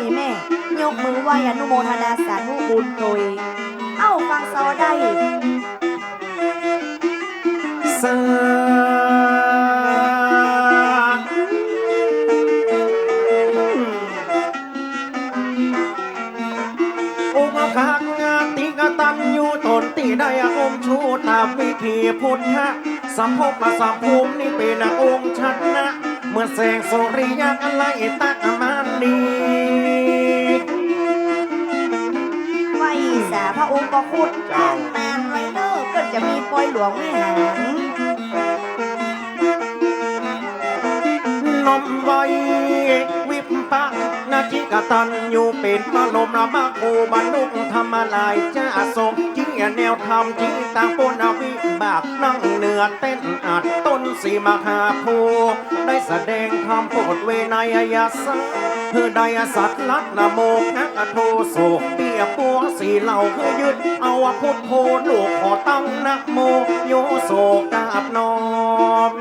นี่แม่ ยกมือไหวอนุโมทนาสาธุบุญโดย เอ้าฟังซอได้สาอุปคักงาติกตันอยู่ตนตีได้อมชูตามวิธีพุทธะสัมภพสัมภูมินี่เป็นองค์ชัดนะ เมื่อแสงสุริยะอะไรตักมันดี องค์ก็คุดนานนานไว้เนอะก็จะมีปอยหลวงไม่หางนมไว้วิปปะนาจิกตันอยู่เป็นพระลมระมาโคบรรลุธรรมลายจ้าทรงจีแนวธรรมจีตางปนวิบากนั่งเหนือเต้นอัดต้นสีมหาโพธิ์ได้แสดงธรรมโปรดเวนยยาสะเพื่อได้สัตว์ลัดนโมกนักโทโศกเปี ยปัวสีเหล่าเพื่อยึดเอาพุทโธลูกขอตั้งนะโมโยโศกาบนอม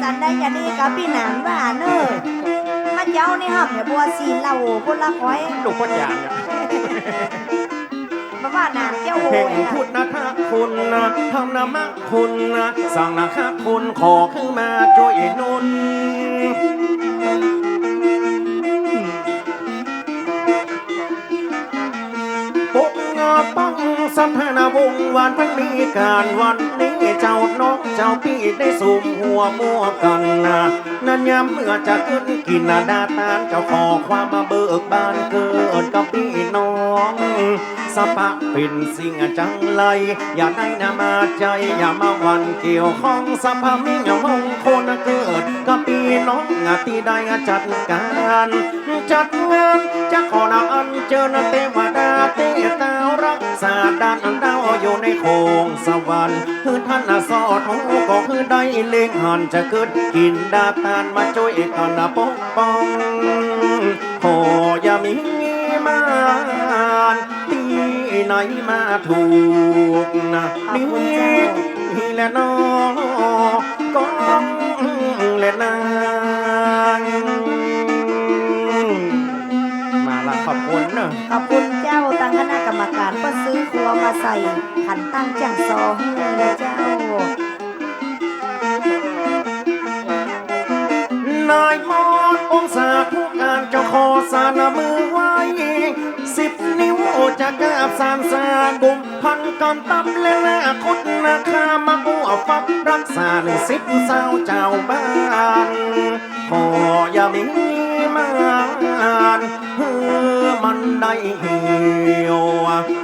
สันได้จะดีกับพี่หนานว่าเนอะมาเจ้านี่หับเนี่ยบัวสีเหล่าคนละคอยลูกพ่อจานเนี่ยมาว่าหนานเจ้าโหเพ่งยพุทธนะคะคุณนะทำนามะคุณนะสั่งนะคะคุณขอขึ้นมาช่วยนุน สัมพนาวงวันพันมีการวันนี้เจ้าน้องเจ้าพี่ได้สูมหัวมั่วกันนะนั่นยามเมื่อจะขึ้นกินนาดาตานเจ้าขอความมาเบิกบานเกิดกับพี่น้อง สปะเป็นสิ่งจังไรอย่าได้นามาใจ อย่ามาหวันเกี่ยวข้องสภามิ่งมงคลเกิดกับพี่น้องที่ได้จัดการจัดงานจะขอนาอันเจอเทวดาเตตารักษาด้านดาวอยู่ในโคงสวรรค์คือท่านสอดหูก็คือได้เล็งหันจะเกิดกินดาตานมาช่วยกันปกป้องขออย่ามีมาน ไหนมาถูกนะนี่นี่แหละน้องก้องและนางมาละขอบคุณเนอะขอบคุณเจ้าตั้งคณะกรรมการเพื่อซื้อครัวมาใส่ขันตั้งจังซอให้นะเจ้านายมอดองศาผู้การเจ้าขอสานมือไว้สิบนิ้วจะกราบสามสากุมพันกอนตำและนาคุดนาคามาบัวฟับรักษาหนึ่งสิบสาวเจ้าบ้านขออย่ามีมานเพื่อมันได้เหี่ยว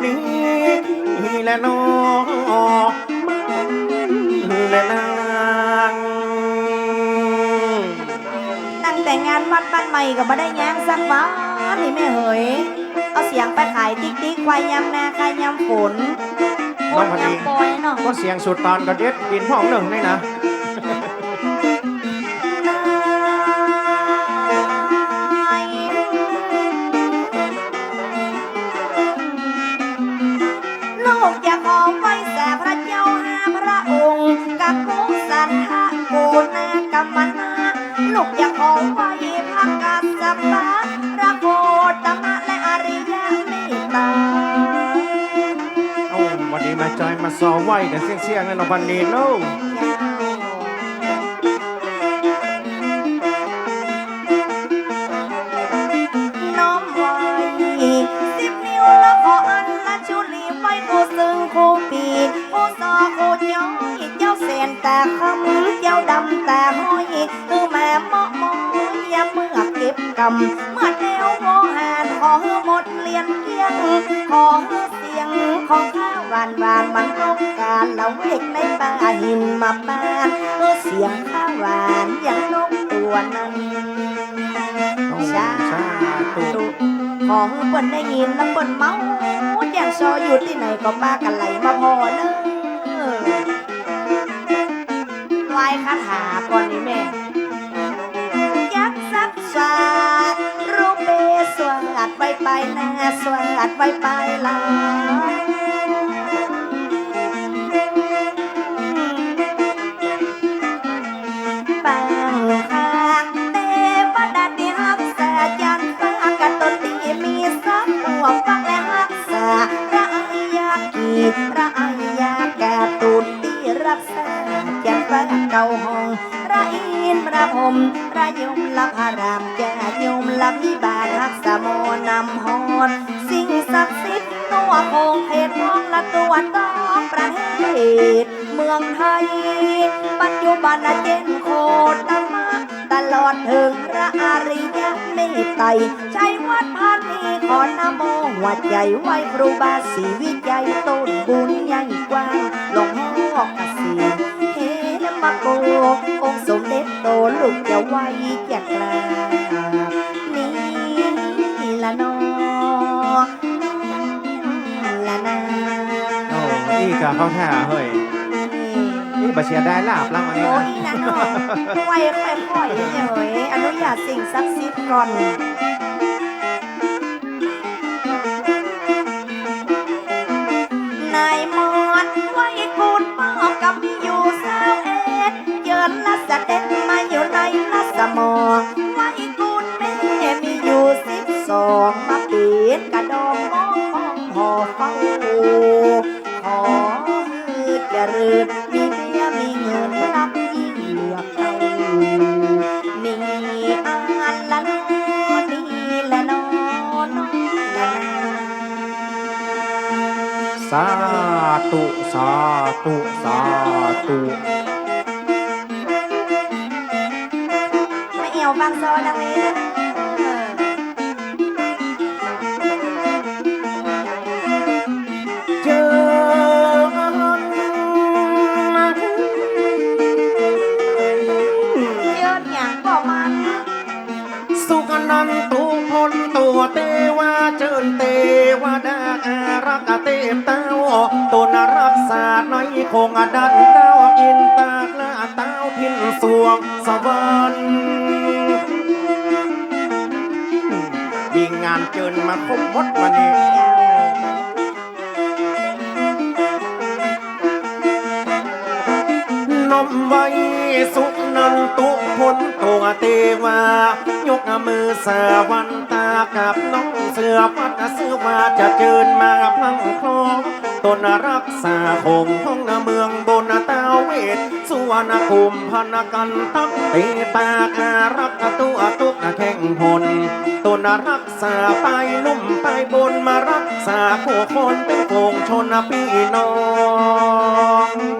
นี่แหละน้องมันและนางานวัดบ้านใหม่ก็มาได้ย่างสักวันนี่แม่เหยเอาเสียงไปขายติ๊กติ๊กควายยำนาควายยำฝนน้องพอดียำปอยเนาะก็เสียงสุดตอนก็เด็ดกินพ่องหนึ่งนี่นะลูกอยากขอไว้แส่พระเจ้าห้าพระองค์กับ นี้มาจอยมาซอไหวแต่เสียงเสียงๆในเราพันนี้โน้น้อมไว้สิบนิ้วแล้วขออันละชุลีไว้โคซึ่งโคปีโคซอโคย้อยเจ้าเสนแต่คำเจ้าดำแต่ห้อยคือแม่เมาะมอยามเมื่อเก็บกำเมื่อแนวโมหานขอให้หมดเลียนเกี้ยงขอ วหวานหวานมันต้องการเราเวกในป่าหินมาบ้านเออเสียงข้าวหวานอย่างนกตัวนั้นสาธุขอให้เปิ้นได้ยินแล้วเปิ้นเมาอย่างซออยู่ที่ไหนก็ป้ากันไหลมาพอเนอะไหวคาถาก่อนนี่แม่ยักษ์ซักสาดรูปเบสวัดไว้ไปนาสวัดไว้ไปลา มระยมละพารามแก่ยมละพิบาลรักษาโมนำฮอนสิ่งศักดิ์สิทธิ์ตัวคงเพชรทองละตัวต้องประเทศเมืองไทย ปัจจุบันเจนโคตรมาตลอดถึงพระอริยเมตไตรใช้วัดพันนีขอนโมหัวใจไหวครูบาศรีวิจัยต้นบุญใหญ่กว้างหลวงพ่อกสิเฮนมาโกอง เด็จโตลูกจะไหวจะกลาบนี่ละนอละนาโอ้อีกะเข้าท่าเฮ้ยนี่บาเชียได้ลาบลังวันนี้โอ้ยนะน้องไหวค่อยๆเลยอนุญาตสิ่งศักดิ์สิทธิ์ก่อนนายมอดไว้กูดบอกับอยู่สาวเอ็ด นละสะเด็ดมาอยู่ในละสมองไว้กูดแม่มีอยู่สิบสองมาปิดกระดองมองของหอเฝ้าขอฮืดจะรืดมีเมียมีเงินนับยิ่งเหลือกเอานี่อ่านละนอนี่ละนอนละนาสาธุสาธุสาธุ บางโซนนะเว้ยเจอเยอะอย่างบอกมันสุขนันตุพลตัวเตวาเจิญเตวาดาอารักเตเต้าตัวนรักษาในคงอดันเต้าอินตาละเต้าทินสวงสวรรค์านเจิญมาคบมดวันนี้นมไว้สุนันตุพลตัวเตวายกมือสาวันตากับน้องเสือวัดเสือว่าจะเจิญมาพลังคลองตนรักษาคงห้องเมืองบน ตสุวรรณภูมิพนกันตักตีตาอารักตัวตุกแข่งพลตนรักษาไปลุ่มไปบนมารักษาผู้คนเป็นโกงชนพี่น้อง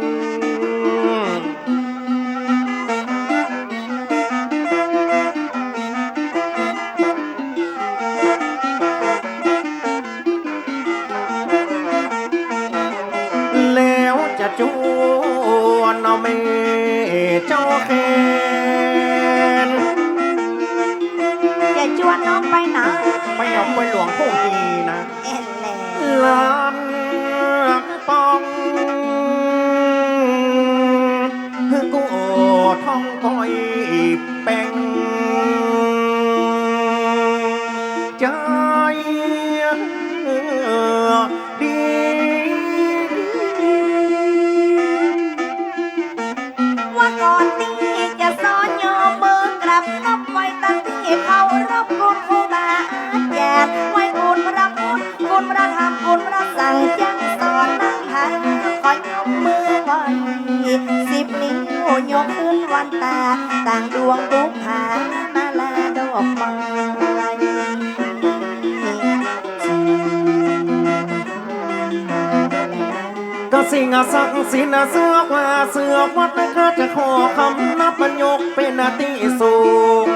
สักสิทธิ์เสือกว่าเสือกวัดนะคะจะขอคำนับมันยกเป็นอาติสูง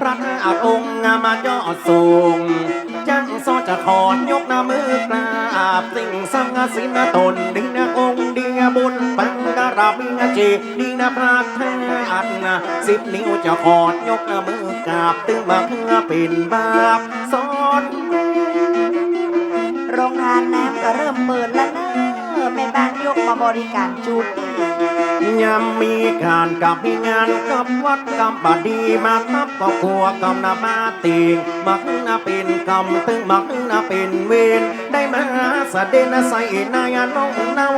พระธาตองค์งามายอดสูงจังซอจะขอยกหน้ามือกราบสิ่งสังสินตนดีนะองค์ดีบุญปังดาราบิงจีดีนะพระธาตุนะสิบนิ้วจะขอยกหน้ามือกราบตึงมาเพื่อเป็นบาปสอ มาบริการจูดนี่ยามมีการกับมีงานกับวัดกับบดีมาทับก็กลัวกำนามาติงมักนาเป็นกำตึงมักนาเป็นเวรได้มาสะเดนใส่นายน้องเนา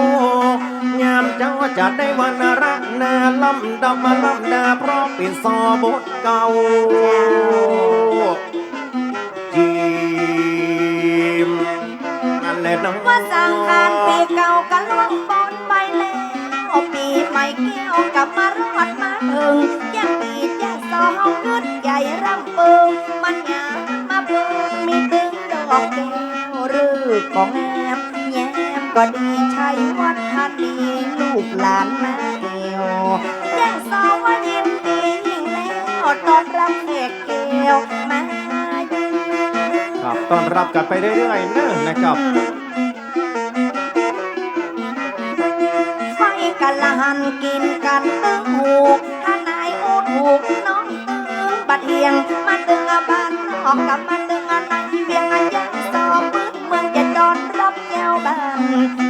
ยามเจ้าจะได้วันรักนาลำดำมาลำดาเพราะเป็นซอบทเก่าจีม นั่นแหละน้องว่าสังขารปีเก่ากันล่วงปอนไปแล้วปีใหม่เกี่ยวกับมารอดมาถึงยังปีจะสอเกึดใหญ่รำเปิงมันหยามมาเปิงมีตึงดอกแก้วหรือก็งามแย้มก็ดีชัยวัฒนีลูกหลานมาเอวแจ้งสอว่ายินดียิ่งแล้วตอนรับแขกแก้วมาเยือน ครับต้อนรับกันไปเรื่อยๆเนอะนะครับไฟกันละหันกินกันตึงหูถ้านายอูดหูกน้องตึงบัดเฮียงมาตึงอาบ้านนอกกับมาตึงอันไหนเวียงอันยังสอบปืนเมืองจะดอนรับยาวบ้าน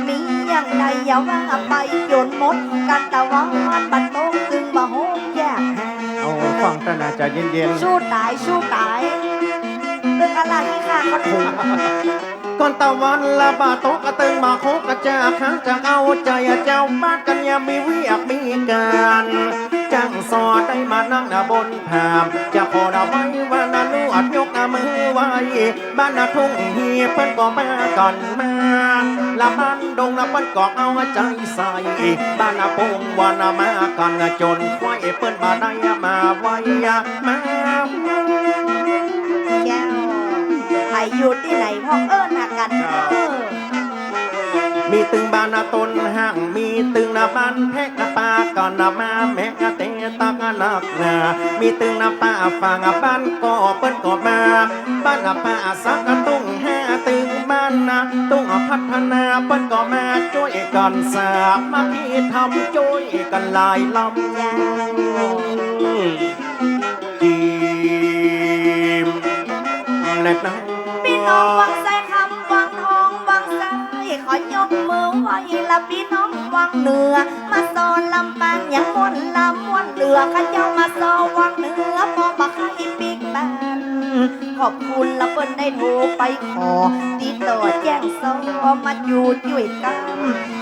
มีอย่างใดอย่าว่าไปโยนหมดกันตะวันบัดโตกตึงบ่โฮมอยากหาเอาฟังแต่น่าจะเย็นสู้ตายสู้ตาย ตึงอะไรค่ะก่อนตะวันละบาโตกกระตึงมาโคกระจาค้างจะเอาใจเจ้าบ้านกันยามมีเวียกมีการจังสอดได้มานั่งนาบนผามจะขอดาไว้ว่านาลูอัดยกมือไว้ บ้านนาทุ่งเฮียเปิ้นก็มาก่อนมาละบ้านดงละเปิ้นก็เอาใจใส่บ้านนาปงว่านามากันจนไฟเปิ้นมาได้มาไว้มา อยู่ที่ไหนพ่อเอิญหากันเออมีตึงบ้านนาต้นห้างมีตึงนาบ้านแพกนาปาก่อนนามาแม่กะเตตากะนักนามีตึงนาป้าฟังบ้านก็เปิ้นก็มาบ้านนาป้าสักกะตุ้งห้าตึงบ้านนาตุ้งพัฒนาเปิ้นก็มาช่วยกันสามาที่ทำช่วยกันหลายลำแก้วจีมแน่นะพี่น้อง วังใส่คำวังทองวังใส่ขอยกมือไหวละพี่น้องวังเหนือ มาสอนลำปางอย่างมวนลำมวนเหลือข้าเจ้ามาสอนวังเหนือพอบักให้ปีกบ้านขอบคุณละเปิ้นได้โทรไปขอติดต่อแจ้งซอมาอยู่ช่ยกัน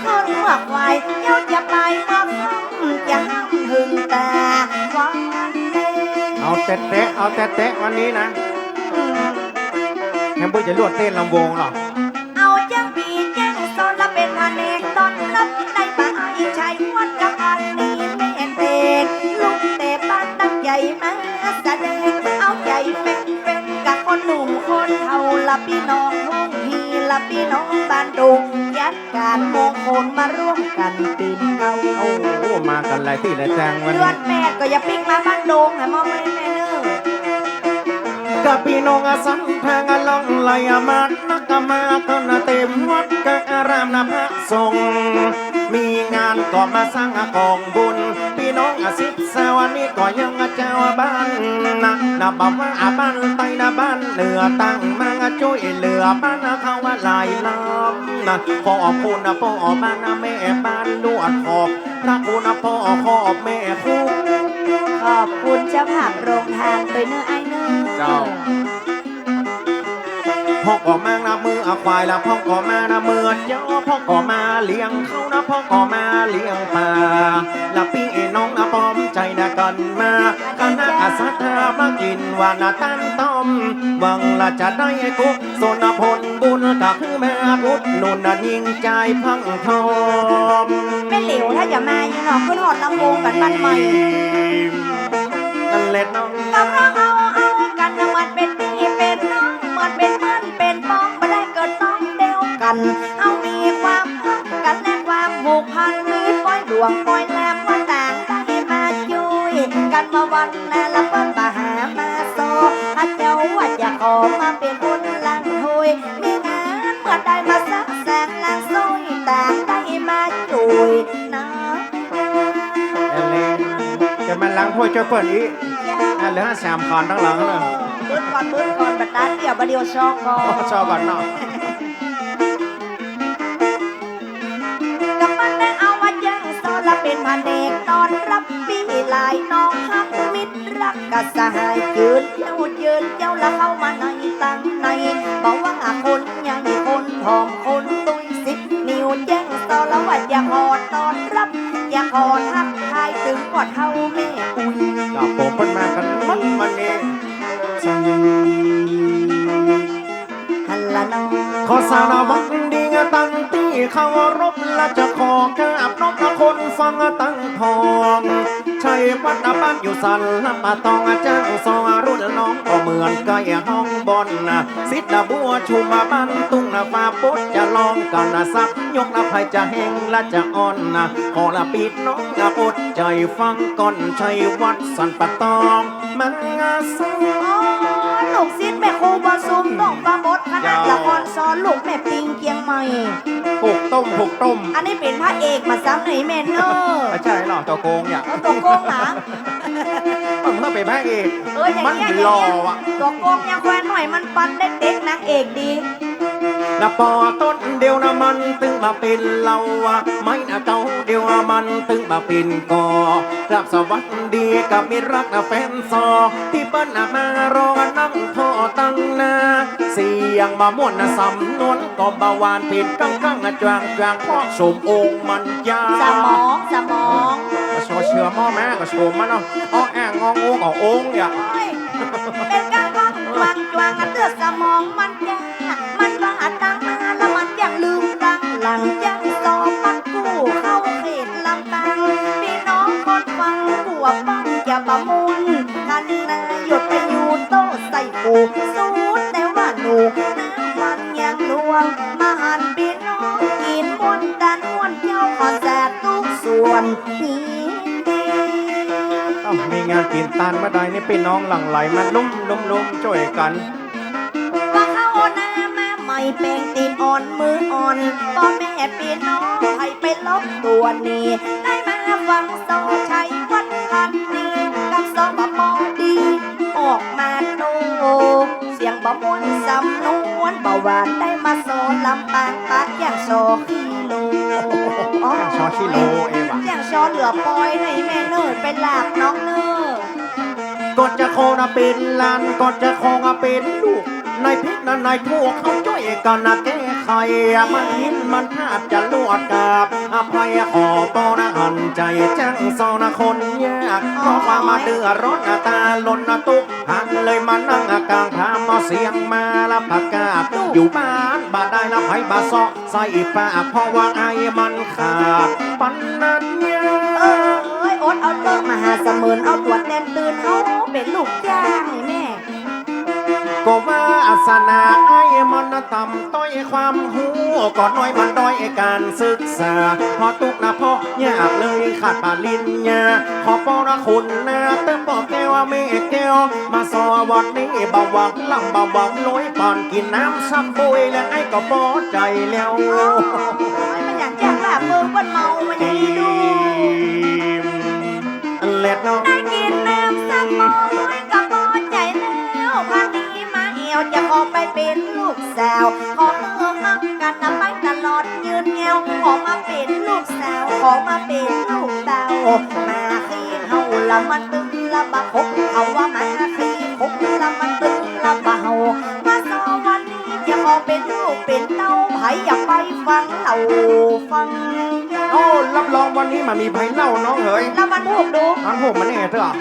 ข้าเมื่อควายเจ้าจะไปมื่อค่ำจะห้ามถึงแตาวันเดเอาแตะเอาแตะวันนี้นะ แฮมเบอร์จะลวดเต้นลำวงหรอเอาจังปีจังโซนละเป็นพันเอกตอนรับในป่าไอ้ชายวัดกับอันนี้แม่เด็กลุงเตะบ้านตั้งใหญ่มาแสดงเอาใจเป็นเป็นกับคนหนุ่มคนเฒ่าละพี่น้องทุ่งฮีละพี่น้องบ้านดุงยัดการมงคลมาร่วมกันปีนเก่าโอ้โหมากันหลายที่หลายแจงวันเดืนี้อนแปดก็อย่าปิ้งมาบ้านดงให้มองไม่แม่เน้อ กับพี่น้องสันแพงลองลอามาดนักมาก็นาเต็มวัดกะอารามนาพระสงฆ์มีงานก็มาสร้างกองบุญพี่น้องอาสิบสาวนี้ก็ยังเจ้าบ้านนะนาบอกว่าอาบ้านไตนาบ้านเหนือตั้งมาช่วยเหลือบ้านเขาว่าหลายล้อมนะขอบคุณนะพ่อบ้านนะแม่บ้านดวดขอบพระคุณนะพ่อขอบแม่ครูขอบคุณเจ้าภาพโรงทานตัวเนื้อไอ เนื้อเจ้าพ่อก็มานะมืออาควายละพ่อก็มานะมือเจ้าพ่อก็มาเลี้ยงเขานะพ่อก็มาเลี้ยงปลาละพี่น้องนะพร้อมใจนะกันมาคณะอาสาทามากินวานาตั้งต้มหวังละจะได้กุศโซนผลบุญกับคือแม่พุทธนุนนะยิ่งใจพังทองไม่เหลวถ้าอย่ามาอยู่หนอกขึ้นหอดลำวงกันบ้านใหม่นั่นแหละน้อง มันเป็นพี่เป็นน้องมันเป็นเพื่อนเป็นพ้องมาได้เกิดต้องเดียวกัน เอามีความรักกันและความผูกพันมีปล่อยดวงปล่อยแลมมาต่างได้มาช่วยกันมาวันนาละเปิ้นมาหามาโซถ้าเจ้าว่าจะขอมาเป็นคนลังหุยมีงานเมื่อได้มาสักแสนลังซอยต่างได้มาช่วยนะแอนเลนจะมาล้างถ้วยช่วยเปิดอีกอะเหลือสามคอนทั้งหลังเลย อนเบิ้ลก่อนบัดนั้นเดียวบัดเดียวชอกก่อน ชอบก่อนเนาะกับมันได้เอามาแย่งโซละเป็นพันเอกตอนรับปีหลายน้องฮักมิตรรักกับสหายยืนเจ้ายืนเจ้าละเข้ามาในตั้งในบอกว่าคนใหญ่คนผอมคนตุยสิบนิ้วแย่งโซละว่าอย่าขอตอนรับอย่าขอทักทายถึงกอดเท่าแม่อุ้ยดอกโป่งเพิ่นมากันมัดวันนี้ฮัลละน้อง ขอสารวัตรดีงตั้งตีเคารพและจะขอกราบน้องคนฟังตั้งทอง ชัยวัดบ้านอยู่สันลำปะตองจ้างซอรุ่นน้องก็เหมือนไก่ห้องบอนนะสิทธบัวชุมาบ้านตุ้งนะฟ้าปุ๊ดจะลองกันนะสัก ยกนะภัยจะแห้งและจะอ่อนนะขอละปิดน้องนะอดใจฟังก่อนชัยวัดสันปะตองมังงาซออ๋อลูกศิษย์แม่ครูบอซุมต้องปราบดคณะละครสอนลูกแม่ปิง ใหม่ ผูกต้มผูกต้มอันนี้เป็นพระเอกมาซ้ำหน่อยแม่เนอร์ไม่ใช่หรอกตัวโกงเนี่ยเอาตัวโกงหลังมันเพื่อไปพระเอกเอออย่างมันเงี้ยหล่ออย่างเงี้ยอะตัวโกงยังแควนหน่อยมันปันได้เด็กนางเอกดี นะปอต้นเดียวนะมันตึงมาเป็นเราอะไม่นะเก่าเดียวนะมันตึงมาเป็นกอรับสวัสดีกับมิตรรักนะแฟนซอ ที่เปิ้นนะมารอนั่งท่อตั้งหนาเสียงมาม่วนนะสำนวนก็บาวานผิดกังกังอะจวางจวางเพราะสมองค์มันยาสมองสมองก็โชว์เชื่อหม้อแม่ก็โชว์มันเนาะอ้อแองงองงูขององค์เนี่ยโอ้ยเป็นกางก้องจวงจวงอะเตือสมองมันแก่ มันว่าตั้งมาแล้วมันยังลืมตั้งหลังยังสอบมันกู้เข้าเขตลำตังพี่น้องคนฟังกลัวฟังอย่าประมุนกันนาหยดไปอยู่โต๊ะใส่ปูสูดแต่ว่าหนูน้ำมันยังลวง มาหันพี่น้องกินมวนดันมวนเจ้าขอแสบทุกส่วนนี้มีงานกินตานมาได้นี่พี่น้องหลั่งไหลมาลุ่มลุ่มลุ่มช่วยกัน แปลงตีนอ่อนมืออ่อนพ่อแม่พี่น้องให้ไปลบตัวนี้ ได้มาฟังโซชัยวัดพันนี้กับสองบะมอดี ออกมาโนเสียงบะมวนสำนวนเบาหวานได้มาโซลำปางปากอย่างโซคิโลอย่างชอชิโลเอวะอย่างชอเหลือปอยในแม่เนิร์ดไปหลากน้องเนิร์ดกดจะโคนะเป็นหลานกดจะโคนะเป็นลูก ในพิษนะในทั่วเขาช่วยกันนะแก้ไขมันหินมันภาพจะลวดกาบอภัยขอปอนะหันใจจังซอนะคนยากขอความมาเดือดร้อนตาลนนะตุกหันเลยมานั่งกลางพามาเสียงมาละประกาศอยู่บ้านบาได้ละไผบาซอกใส่ปาเพราะว่าไอ้มันขาดปันนัญญาเอ้ยอดเอาเลิกมาหาสมือนเอาตรวจแน่นตื่นเอาเป็นลูกจ้าง ก็ว่าอาสนาไอ้มันนะต่ำต้อยความหูก่อนน้อยมันด้อยการศึกษา พอตุกนะพ่อยากเลยขาดปาลินญาขอปอนะคุณนะเติมปอแก้วเมแก้วมาสอวัดนี้เบาหวังลำเบาหวังลอยก่อนกินน้ำซักปุยแล้วไอ้ก็ปอใจแล้วโอ้ยมันอยากจ้างลาบเมืองมันเมามันยังดีดูเล็ดน้องได้กินน้ำสักมอย วจะขอไปเป็นลูกสาวขอเลิกหักกันนะไปตลอดยืนเงวขอมาเป็นลูกสาวขอมาเป็นลูกเตามาขี้เฮาละมันตึงละบะคบเอาว่ามาขี้คบละมันตึงละบะเฮามาสอวันนี้จะขอเป็นลูกเป็นเต้าไผอยากไปฟังเราฟังโอ้รับรองวันนี้มันมีไผ่เล่าน้องเฮ้ยแล้วมันพูดดูน้องผมมันเองเถอะ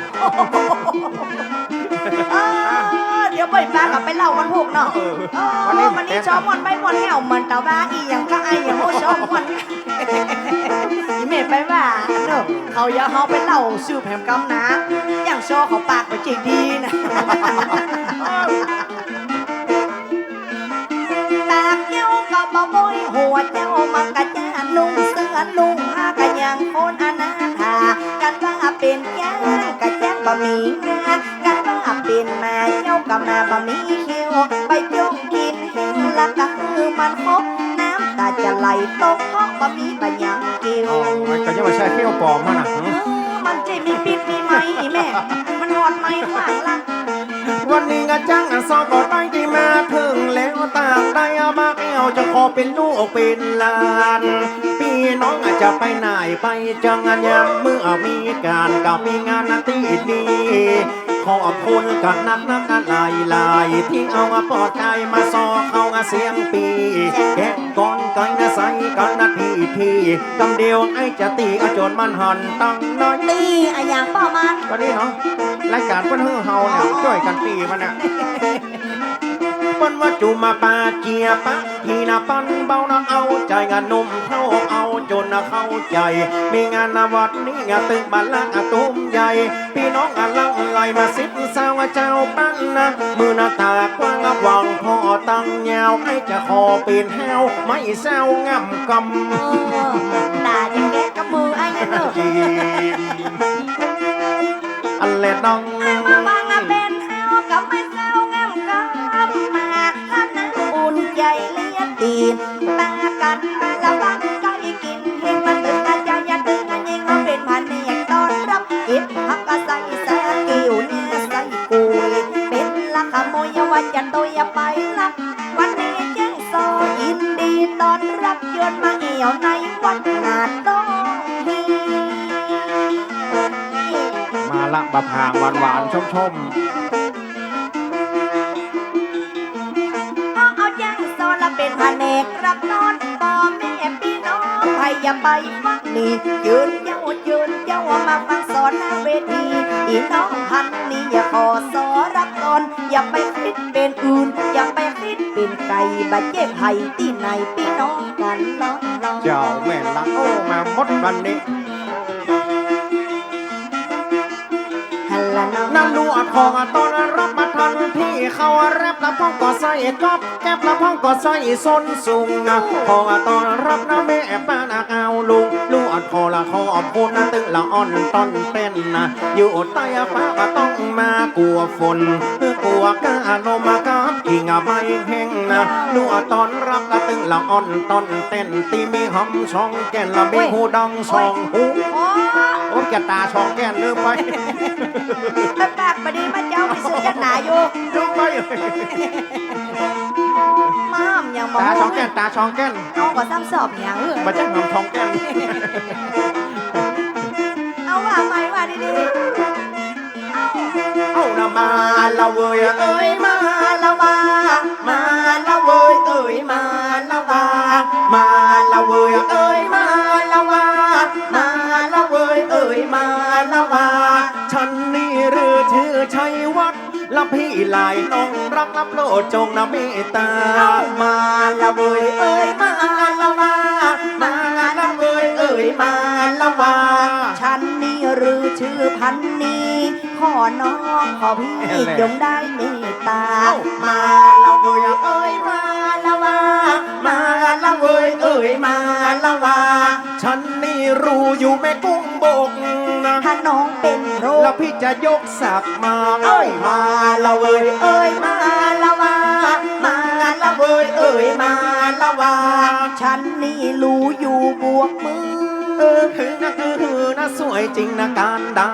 เออเดี๋ยวไปปลากลับไปเล่าวันพุกเนาะเออวันนี้ชอบมวนไปมวนเหี่ยวมือนตาบ้าอีอย่างก็ไออย่างโอ้ชอบมวนอีเมย์ไปว่าเนอะเขาอย่าเฮาไปเล่าชื่อแผมกำนะอย่างชอเขาปากไปจริงดีนะปากเย้าก็บ่บ่อยหัวเจ้ามักกะจานนุ่งเสื้อนุ่งผ้ากะยังคนอนาถากันว่าเป็นย่างกะแจ้งบ่มีงาน กันว่าเป็นมาเจ้าก็มาบ่มีเขียวไปจงกินเห็นละก็คือมันครบน้ำตาจะไหลตกเพราะบ่มีปัญญาเกี่ยวอ๋อมันก็ยังไม่ใช่เขี้ยวปลอมมันอะเออมันจะมีปิดมีไหมอีแม่ มันหอดไหมขวางละวันนี้งาจังอะซอก็ได้ที่มาถึงแล้วต่างได้อามาเอวจะขอเป็นลูกเป็นหลานพี่น้องอาจจะไปไหนไปจังงานยามเมื่อมีการกับมีงานนาทีดี ขอบคุณกับนักนักอะไรลายที่เอามาปอดใจมาซอเข้าเสียงปีแกะก่อนก่นะใส่กันนาทีทีกำเดียวไอ้จะตีอาโจนมันหันตั้งน้อยตีอะอย่างป้ามันก็นี่เนาะรายการเพิ่นฮือเฮาเนี่ยช่วยกันตีมันอะปนว่าจูมาปาเจียปะทีนะปันเบานะอ นนมเท่าเอาโจนเข้าใจ มีงานนวัดนี้งานตึกบ้านลังอาตุ้มใหญ่ พี่น้องอาลังไหลมาสิบสาวเจ้าปั้นนะ มือหน้าตากว้างหวังพ่อตั้งยาวให้จะขอปีนแหวไม่แซวง่ำกำเออด่าอย่างแกกับมือไอ้นั่นเนอะจีอันเลดองมาวางอะเป็นเฮากับไม่เศร้างามกับมาท่านนั้นอุ่นใจเลียดตีนตากันมาละบัง ยวในวัดนาดต้องฮีมาละบะพางหวานหวานๆชมชมพอเอาแจ้งโซละเป็นพระเนกรับนอนพ่อแม่พี่น้องใครอย่าไปฟังนี่ยืนเย้ายืนเย้ามาฟังสอนหน้าเวทีอีน้องพันนี้อย่าขอสอรับก่อนอย่าไปคิดเป็นอื่น อย่าไปคิดเป็นไก่บาดเจ็บให้ที่ไหนพี่น้องกันเนาะ เนาะๆเจ้าแม่ลังโอ้มาหมดวันนี้ฮัลโหลน้องนั่นดูอัดของตอนรับมาทันที่เขาแรบละพ้องก็ใส่ก๊อบแก๊บละพ้องก็ใส่ส้นสูงนะพอตอนรับนะแม่ป้านาเอาลุงลูกอัดคอละคอพูดนะตึงละอ่อนต้นเต้นนะอยู่ใต้ฟ้าก็ต้องมากลัวฝน กลัวกาโนมากับกิ่งใบแห้งนะลูกตอนรับละตึงละอ่อนต้นเต้นตีมีหำช่องแก่นละมีหูดังสองหูโอ้โอ้แกตาช่องแก้นลืมไปไปปากบดีมาเจ้าไปซื้อยันหนาอยู่ลืมไปมาห้ามย่างมาตาช่องแก้นตาช่องแก้นเอาก็ซ้ำสอบอย่างเออมาจากหำช่องแก้นเอาว่าไม่ว่าดีเอา นะมาละเวยเอ้ยมาละวามาละเวยเอ้ยมาละวามาละเวยเอ้ยมาละวามาละเวยเอ้ยมาละวาฉันนี่หรือชื่อชัยวัฒน์ละพี่หลายน้องรักละโปรดจงนะเมตตามาละเวยเอ้ยมาละวามาละเวยเอ้ยมาละวาฉันนี่หรือชื่อพันนี้ น้องขอพี่จงได้เมตตา มาละเวยเอ้ยมาละวามาละเวยเอ้ยมาละวาฉันนี่รู้อยู่แม่กุ้งบกนะถ้าน้องเป็นโรแล้วคพี่จะยกศักดิ์มาเอ้ยมาละเวยเอ้ยมาละวามาละเวยเอ้ยมาละวาฉันนี่รู้อยู่บวกมือเออคือนะเออคือนะสวยจริงนะการดา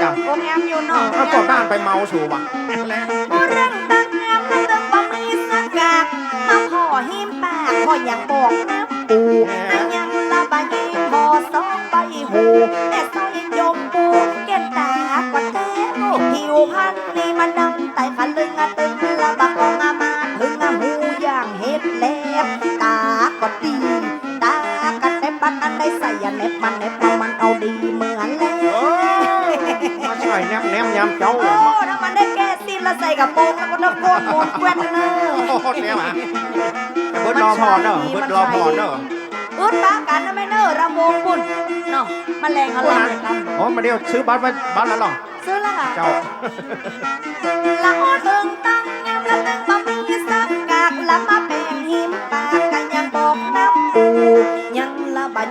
งามกับโอ้งามอยู่เนาะเอาก่อนบ้านไปเมาสูบอะแล้วโอ้เรื่องตั้งงามแล้วตึงบ่มีสักกะมาพ่อหิมปากพ่ออยากบอกนะปูอันยังละบายิงพอสองใบหูแต่ซอยยมปูแก้นตากว่าแท้ผิวพันนี่มันดำไต่ขันลึงอะตึงละบะกองอามาถึงอะหูอย่างเห็ดแลบตาก็ดี มาช่วยแนมแนมยำเจ้าโอ้ถ้ามันได้แก้สิ้นแล้วใส่กระโปรงแล้วก็ตะโกนโมนแกวนเนอโอ้โหเนี่ยมาเบิดรอพอเนอะเบิดรอพอเนอะอึดปากันนะไม่เนอรำวงปุ่นเนาะมาแรงอะไรกันโอ้มาเดียวซื้อบัตรไว้บัตรแล้วหรอซื้อละค่ะเจ้าละอ้อถึงตั้งงามละตึงบ่มีสักกากละมาแปลงหิมปา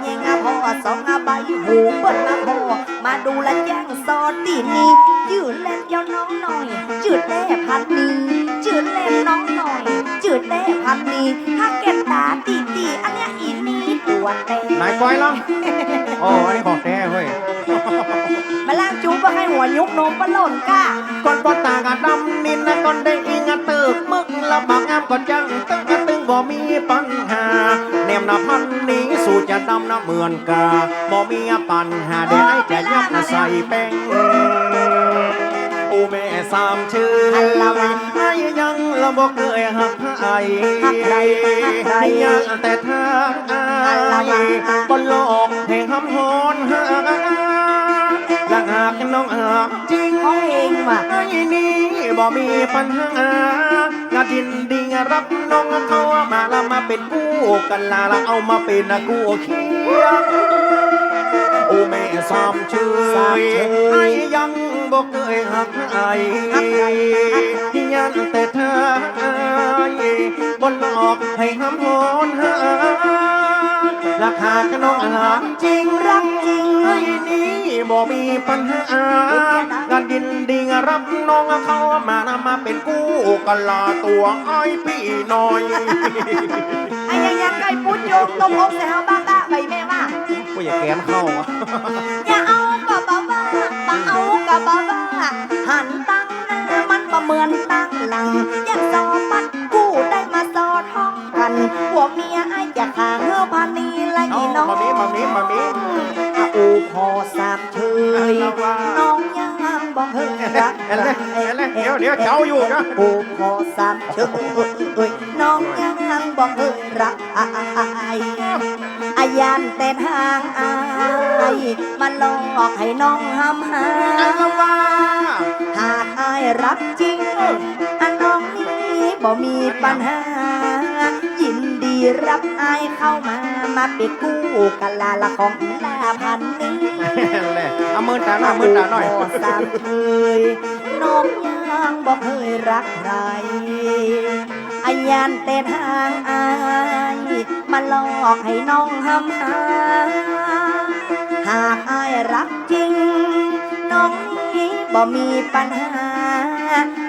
ยงอะพอสองอะใบหูเบิ้ลละพอมาดูละแจ้งซอตีนี้ยืดเล่นเยาวน้องหน่อยจืดแต้พันนี้จืดเล่นน้องหน่อยจืดแต้พันนี้ถ้าแก้มตาตีตีอันเนี้ยอีนี้ปวดแต่นายก้อยล่ะโอ้อันนี้ของแท้เว้ย มาล่างจูบมาให้หัวยุกนมปะหล่นก้าก่อนปอตากะดำนินนะก่อนได้อิงอะตึกมึกละบางงามก่อนจังตึงอะตึงบ่มีปัญหาแนมนะพันนี้สู่จะดำนะเหมือนกาบ่มีปัญหาเดี๋ยวไอ้จะยับนะใส่แป้งโอ้แม่สามชื่ออันละวะไอ้ยังละบ่เคยหักไอ้หักใครหักใครยังแต่ทางออันละาวะยบ่หลอกให้หำหอนหา ละหากน้องหากจริงของเองว่ะ ไอ้นี่บ่มีปัญหางานยินดีรับน้องเขามาละมาเป็นกู้กันลาละเอามาเป็นกู้เคียงโอ้แม่สามเชยไอ้ยังบ่เคยหักไอ้ยันแต่เธอบ่หลอกให้ห้ำหอนหา ราคาก็น้องหาจริงรักจริงไอ้นี้บ่มีปัญหางานยินดีรับน้องเขามานะมาเป็นกู้กันลาตัวไอ้พี่น้อยไอ้ยังยังไก่ปุ้นโยงตรงอกใส่เฮาบ้าบ้าไปแม่ว่ากูอยากแกนเข้าอะอย่าเอากับบ้าบ้ามาเอากับบ้าบ้าหันตั้งหน้ามันประเมินตั้งหลังอยังซอปัดกู้ได้มาซอท้ องกันหัวเมียไอ้จะขาเงือพันนีและเอาอีน้องมามีมามีมามีอาอูพอสามเชยน้องยังบอกเฮยรักเห็นเลยเห็นเลยเดี๋ยวเดี๋ยวเจ้าอยู่นะอูพอสามเชยน้องยังบอกเฮยรักอายอายันแต่ทางอายมาหลอกให้น้องห้ำหาอัลว่าหากอายรักจริงอันน้องนี้บ่มีปัญหา ยินดีรับอายเข้ามา มาเป็นกู้กันลาละของลาพันนี้เห็นเลยเอามือตาหน่อยมือตาหน่อยบ่สามเคยน้องยังบ่เคยรักใครอายันแต่ทางอายมาหลอกให้น้องห้ำหาหากอายรักจริง น้องนี้บ่มีปัญหา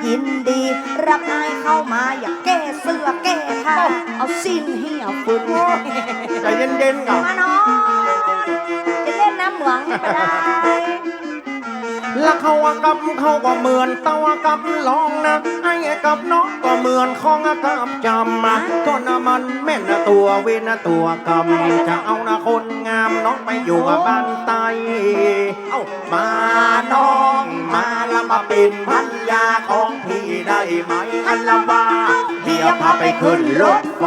ยินดี รับอายเข้ามาอยากแก้เสื้อแก้ผ้าเอาสิ้นเหี่ยวฝุ่นใจเย็นๆก่อนมานอนจะเล่นน้ำเหมืองไม่ได้ แล้วเขาว่ากับเขาก็เหมือนเตากับลองนะไอ้กับน้องก็เหมือนของกับจำก็นะมันแม่นะตัวเวนนะตัวกำจะเอานะคนงามน้องไปอยู่กับบ้านไตเอ้ามาน้องมาแล้วมาเป็นพันยาของพี่ได้ไหมอันละว่า เฮียพาไปขึ้นรถไฟ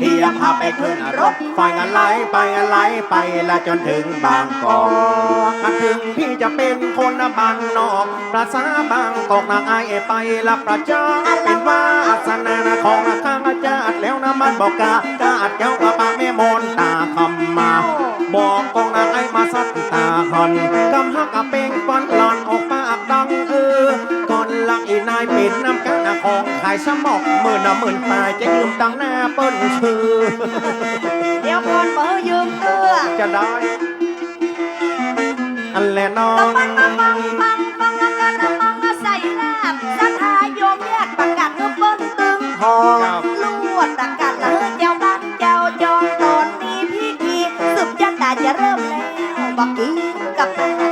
เฮียพาไปขึ้นรถไฟกันไหลไปกันไหลไปละจนถึงบางกอกถึงพี่จะเป็นคนบ้านนอกประสาบางกอกนางไอายไปละประจาเป็นวาสนาของข้าพเจ้าแล้วนะมันบอกกากาดเจ้ากับปากแม่มนตาคำมาบอกกองนางไอมาสัตตาหอนกำฮักกะเป่งปอนหลอนออกปากดังเออ ลักอีนายเป็นน้ำกันของขายสมอกหมื่นน่ะหมื่นตายจะยืมตังหน้าเปิ้นชื่อ เดี๋ยวก่อนเบอร์ยืมเตื้อจะได้ อันแหละน้อต้องงฟังมาฟังฟังฟังอาการน้ำมังอาศัยลาบสัทธาโยมญาติประกาศเมื่อเปิ้นตึงหองลวดประกาศละเฮ้ยเจ้าบ้านเจ้าจองตอนนี้พิธีสืบยันตาจะเริ่มแล้วบักกี้กับแม่ใบ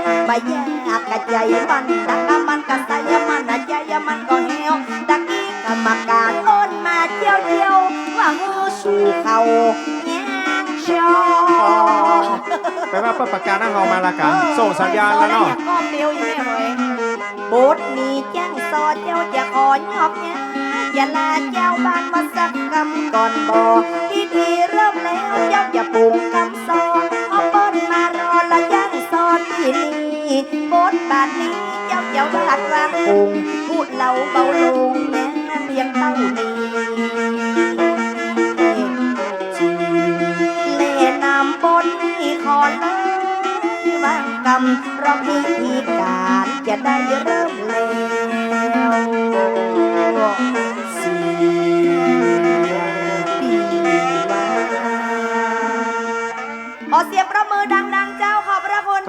แยกกะใจมันดักกะมันกะใสยมันอะใจมันก็เหี่ยวตะกี้กรรมการโอนมาเจียวเจียวว่ามือสู่เขาแง่ชอแปลว่าเปิดประกาศนั่งเอามาละกันส่งสัญญาณแล้วเนาะก็เดียวยังไงเว้ยบทนี้จ้างซอเจ้าจะขอยอบเนี่ยอย่าลาเจ้าบ้านมาสักคำก่อนบอกที่ทีเริ่มแล้วเจ้าอย่าปรุงคำซอ บทบาทนี้เจ้าอย่าวาดวางปรุงพูดเราเบาลงแม้เพียงเท่านี้เล่นำบนนี้ขอเลยวางกรรมเพราะพิธีการจะได้เริ่มแล้ว